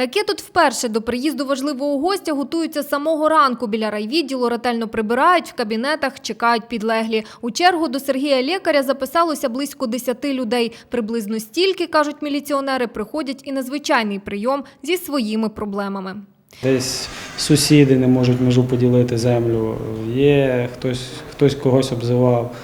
Таке тут вперше до приїзду важливого гостя готуються самого ранку. Біля райвідділу ретельно прибирають, в кабінетах чекають підлеглі. У чергу до Сергія Лєкаря записалося близько 10 людей. Приблизно стільки, кажуть міліціонери, приходять і на звичайний прийом зі своїми проблемами. Десь сусіди не можуть межу поділити землю. Є хтось, хтось когось обзивав,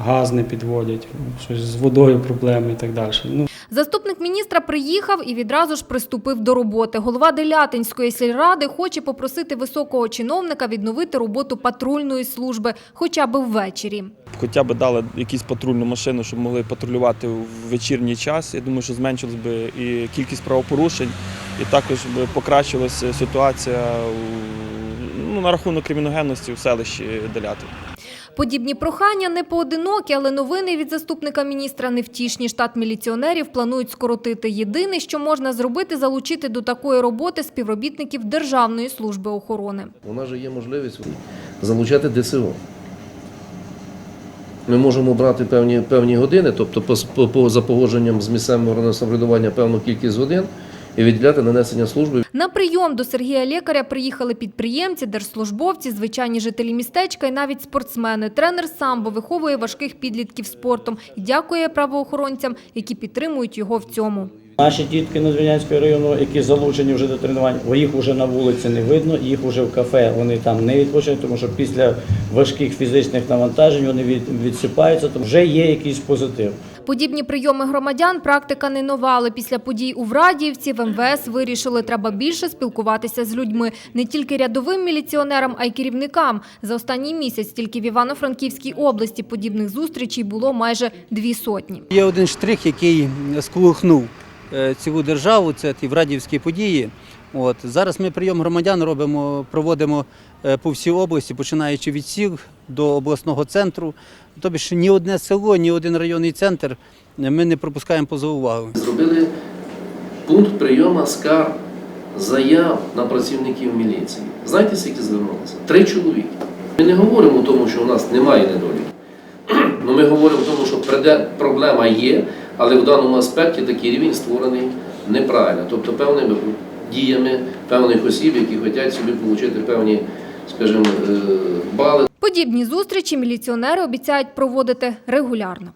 газ не підводять, щось з водою проблеми і так далі. Ну, Заступник міністра приїхав і відразу ж приступив до роботи. Голова Делятинської сільради хоче попросити високого чиновника відновити роботу патрульної служби хоча б ввечері. Хоча б дали якусь патрульну машину, щоб могли патрулювати в вечірній час. Я думаю, що зменшилась би і кількість правопорушень, і також би покращилася ситуація ну, на рахунок криміногенності в селищі Делятин. Подібні прохання не поодинокі, але новини від заступника міністра невтішні. Штат міліціонерів планують скоротити. Єдине, що можна зробити, залучити до такої роботи співробітників Державної служби охорони. У нас же є можливість залучати ДСО. Ми можемо брати певні, певні години, тобто по, по, по, за погодженням з місцевим самоврядування певну кількість годин і відділяти нанесення служби. На прийом до Сергія Лєкаря приїхали підприємці, держслужбовці, звичайні жителі містечка і навіть спортсмени. Тренер самбо виховує важких підлітків спортом і дякує правоохоронцям, які підтримують його в цьому. Наші дітки Надвірнянського району, які залучені вже до тренувань, їх вже на вулиці не видно, їх вже в кафе вони там не відпочинуть, тому що після важких фізичних навантажень вони від, відсипаються, тому вже є якийсь позитив. Подібні прийоми громадян практика не нова, але після подій у Врадіївці в МВС вирішили, треба більше спілкуватися з людьми. Не тільки рядовим міліціонерам, а й керівникам. За останній місяць тільки в Івано-Франківській області подібних зустрічей було майже дві сотні. Є один штрих, який сколихнув е, цілу державу, це ті врадівські події. От зараз ми прийом громадян робимо, проводимо е, по всій області, починаючи від сіл до обласного центру. Тобто ні одне село, ні один районний центр е, ми не пропускаємо поза увагу. Зробили пункт прийому скарг заяв на працівників міліції. Знаєте, скільки звернулося? Три чоловіки. Ми не говоримо в тому, що у нас немає недоліків. Ну, ми говоримо тому, що проблема є, але в даному аспекті такий рівень створений неправильно. Тобто певний певними діями певних осіб, які хочуть собі отримати певні, скажімо, е, бали. Подібні зустрічі міліціонери обіцяють проводити регулярно.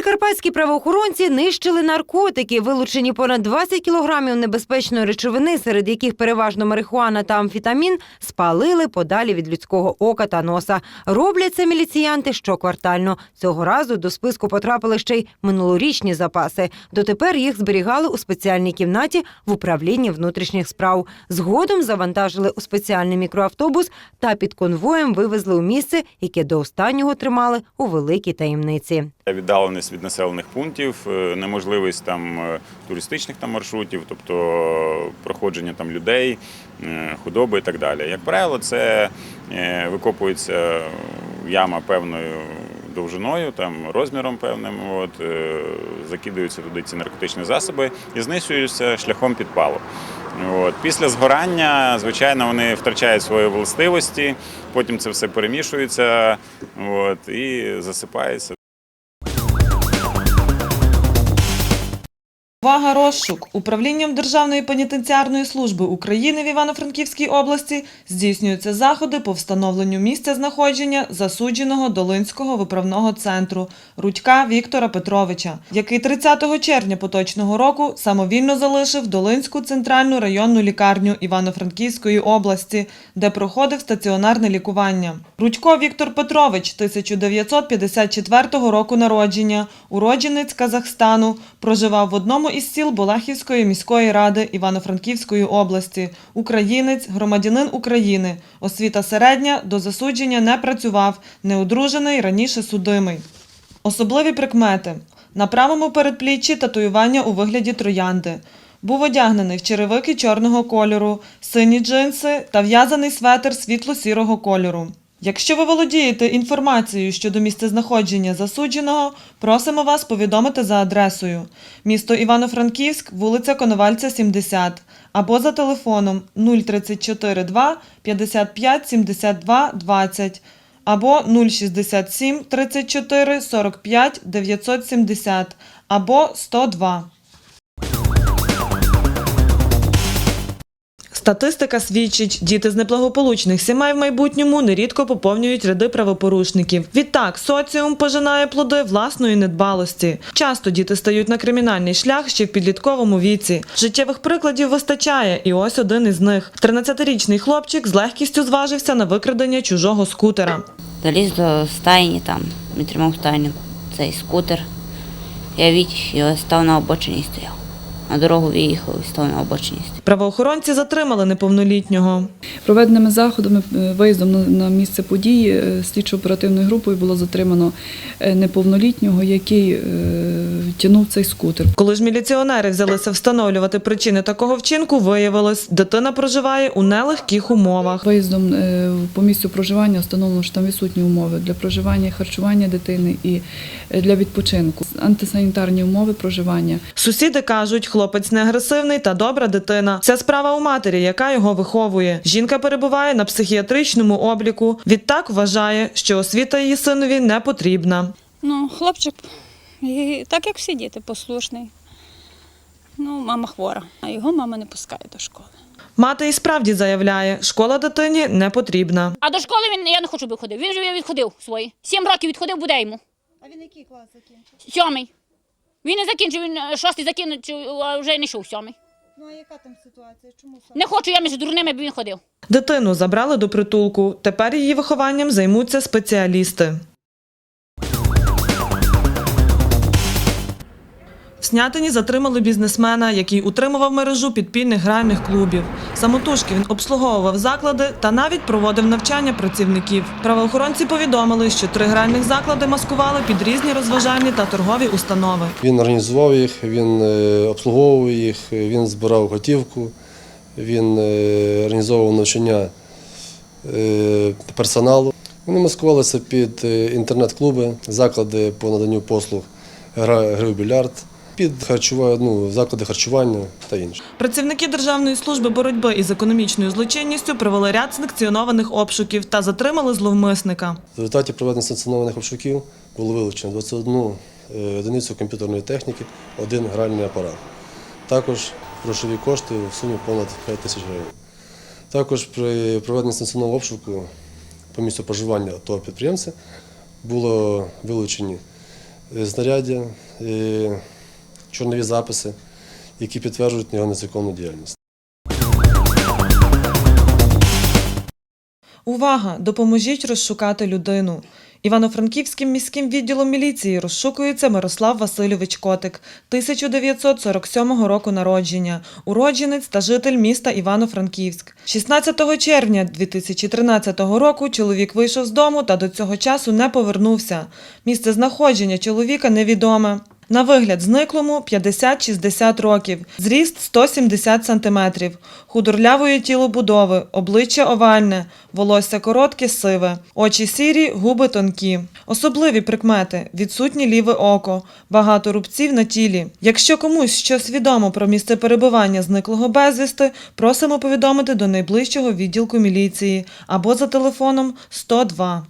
Прикарпатські правоохоронці нищили наркотики, вилучені понад 20 кілограмів небезпечної речовини, серед яких переважно марихуана та амфетамін, спалили подалі від людського ока та носа. Роблять це міліціянти щоквартально. Цього разу до списку потрапили ще й минулорічні запаси. Дотепер їх зберігали у спеціальній кімнаті в управлінні внутрішніх справ. Згодом завантажили у спеціальний мікроавтобус та під конвоєм вивезли у місце, яке до останнього тримали у великій таємниці. Від населених пунктів, е, неможливість там е, туристичних там маршрутів, тобто проходження там людей, е, худоби і так далі. Як правило, це викопується яма певною довжиною, там розміром певним, от, закидаються туди ці наркотичні засоби і знищуються шляхом підпалу. От. Після згорання, звичайно, вони втрачають свої властивості, потім це все перемішується от, і засипається. Увага розшук управлінням Державної пенітенціарної служби України в Івано-Франківській області здійснюються заходи по встановленню місця знаходження засудженого Долинського виправного центру Рудька Віктора Петровича, який 30 червня поточного року самовільно залишив Долинську центральну районну лікарню Івано-Франківської області, де проходив стаціонарне лікування. Рудько Віктор Петрович, 1954 року народження, уродженець Казахстану, проживав в одному із сіл Болахівської міської ради Івано-Франківської області. Українець, громадянин України. Освіта середня, до засудження не працював, неодружений, раніше судимий. Особливі прикмети. На правому передпліччі татуювання у вигляді троянди. Був одягнений в черевики чорного кольору, сині джинси та в'язаний светр світло-сірого кольору. Якщо ви володієте інформацією щодо місцезнаходження засудженого, просимо вас повідомити за адресою місто Івано-Франківськ, вулиця Коновальця, 70, або за телефоном 034 2 55 72 20, або 067 34 45 970, або 102. Статистика свідчить, діти з неблагополучних сімей в майбутньому нерідко поповнюють ряди правопорушників. Відтак, соціум пожинає плоди власної недбалості. Часто діти стають на кримінальний шлях ще в підлітковому віці. Життєвих прикладів вистачає, і ось один із них. 13-річний хлопчик з легкістю зважився на викрадення чужого скутера. Заліз до стайні там, ми тримав стайню цей скутер. Я відь і став на обочині стояв. На дорогу виїхав і став на. Правоохоронці затримали неповнолітнього. Проведеними заходами, е, виїздом на- місце події е, слідчо-оперативною групою було затримано е, неповнолітнього, який тягнув цей скутер. Коли ж міліціонери взялися встановлювати причини такого вчинку, виявилось, дитина проживає у нелегких умовах. Виїздом по місцю проживання встановлено, що там відсутні умови для проживання і харчування дитини і для відпочинку. Антисанітарні умови проживання. Сусіди кажуть, хлопець не агресивний та добра дитина. Вся справа у матері, яка його виховує. Жінка перебуває на психіатричному обліку. Відтак вважає, що освіта її синові не потрібна. Ну, хлопчик, так як всі діти, послушний. Ну, мама хвора, а його мама не пускає до школи. Мати і справді заявляє, школа дитині не потрібна. А до школи він я не хочу, би ходив. Він вже відходив свої. Сім років відходив, буде йому. А він який клас закінчив? Сьомий. Він не закінчив, він е, шостий закінчив, а вже не йшов сьомий. Ну а яка там ситуація? Чому саме? Не хочу я між дурними, бо він ходив. Дитину забрали до притулку. Тепер її вихованням займуться спеціалісти. Снятині затримали бізнесмена, який утримував мережу підпільних гральних клубів. Самотужки він обслуговував заклади та навіть проводив навчання працівників. Правоохоронці повідомили, що три гральних заклади маскували під різні розважальні та торгові установи. Він організував їх, він е, обслуговував їх, він збирав готівку, він е, організовував навчання е, персоналу. Вони маскувалися під інтернет-клуби, заклади по наданню послуг гра, гри в більярд, під харчування, ну, заклади харчування та інше. Працівники Державної служби боротьби із економічною злочинністю провели ряд санкціонованих обшуків та затримали зловмисника. В результаті проведення санкціонованих обшуків було вилучено 21 е, одиницю комп'ютерної техніки, один гральний апарат. Також грошові кошти в сумі понад 5 тисяч гривень. Також при проведенні санкціонованого обшуку по місцю проживання того підприємця було вилучені е, знаряддя, е, чорнові записи, які підтверджують його незаконну діяльність. Увага! Допоможіть розшукати людину. Івано-Франківським міським відділом міліції розшукується Мирослав Васильович Котик, 1947 року народження, уродженець та житель міста Івано-Франківськ. 16 червня 2013 року чоловік вийшов з дому та до цього часу не повернувся. Місце знаходження чоловіка невідоме. На вигляд зниклому 50-60 років, зріст 170 сантиметрів, худорлявої тілобудови, обличчя овальне, волосся коротке, сиве, очі сірі, губи тонкі. Особливі прикмети: відсутнє ліве око, багато рубців на тілі. Якщо комусь щось відомо про місце перебування зниклого безвісти, просимо повідомити до найближчого відділку міліції або за телефоном 102.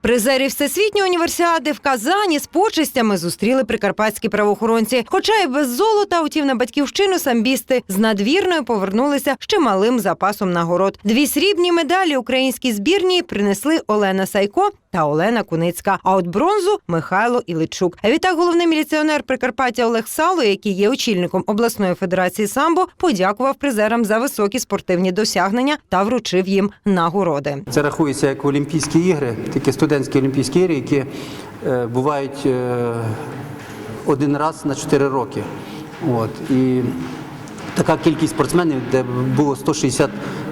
Призерів Всесвітньої універсіади в Казані з почестями зустріли прикарпатські правоохоронці. Хоча й без золота, утім на батьківщину самбісти з надвірною повернулися ще малим запасом нагород. Дві срібні медалі українській збірні принесли Олена Сайко та Олена Куницька. А от бронзу Михайло Іличук. Відтак головний міліціонер Прикарпаття Олег Сало, який є очільником обласної федерації самбо, подякував призерам за високі спортивні досягнення та вручив їм нагороди. Це рахується як Олімпійські ігри, такі студентські Олімпійські ігри, які е, бувають е, один раз на 4 роки. От. І така кількість спортсменів, де було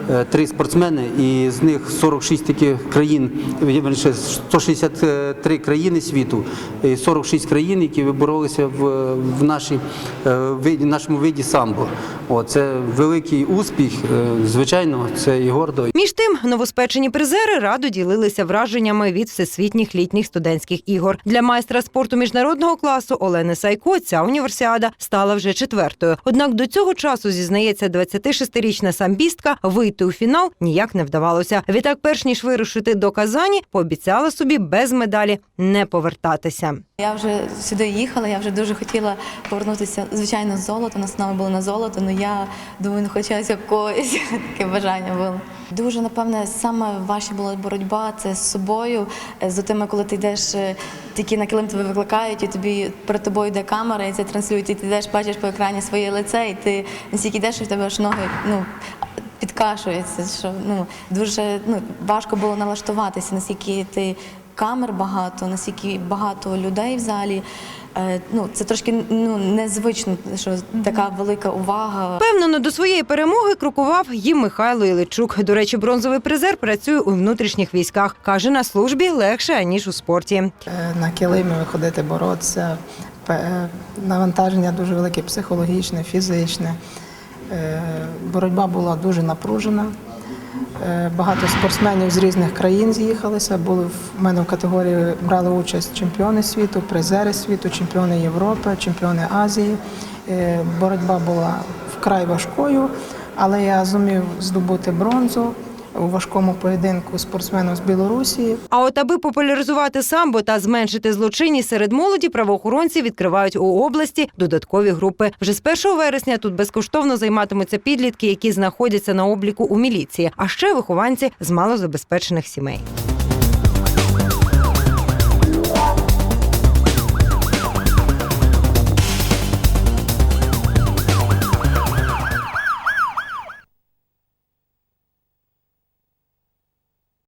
163 спортсмени, і з них 46 таких країн, вірніше, 163 країни світу, і 46 країн, які боролися в, в, нашій, е, виді, нашому виді самбо. О, це великий успіх. е, Звичайно, це і гордо. Між тим, новоспечені призери радо ділилися враженнями від всесвітніх літніх студентських ігор. Для майстра спорту міжнародного класу Олени Сайко ця універсіада стала вже четвертою. Однак до цього часу зізнається 26-річна самбістка, вийти у фінал ніяк не вдавалося. Відтак, перш ніж вирушити до Казані, пообіцяла собі без медалі не повертатися. Я вже сюди їхала, я вже дуже хотіла повернутися, звичайно, золото. Нас нами було на золото, але я думаю, ну хоча якоїсь таке бажання було. Дуже, напевне, саме важча була боротьба це з собою, е, з тими, коли ти йдеш, е, тільки на килим тебе викликають, і тобі перед тобою йде камера, і це транслюють, і ти йдеш, бачиш по екрані своє лице, і ти настільки йдеш, що в тебе аж ноги ну, підкашуються. Що, ну, дуже ну, важко було налаштуватися, наскільки ти камер багато, наскільки багато людей в залі. Е, Ну, це трошки ну, незвично, що така велика увага. Впевнено, до своєї перемоги крокував і Михайло Іличук. До речі, бронзовий призер працює у внутрішніх військах. Каже, на службі легше ніж у спорті. Е, на килимі виходити боротися. Навантаження дуже велике психологічне, фізичне. Е, Боротьба була дуже напружена. Е, Багато спортсменів з різних країн з'їхалися. Були в мене в категорії брали участь чемпіони світу, призери світу, чемпіони Європи, чемпіони Азії. Е, Боротьба була вкрай важкою, але я зумів здобути бронзу у важкому поєдинку спортсменом з Білорусі. А от аби популяризувати самбо та зменшити злочинність серед молоді, правоохоронці відкривають у області додаткові групи. Вже з 1 вересня тут безкоштовно займатимуться підлітки, які знаходяться на обліку у міліції, а ще вихованці з малозабезпечених сімей.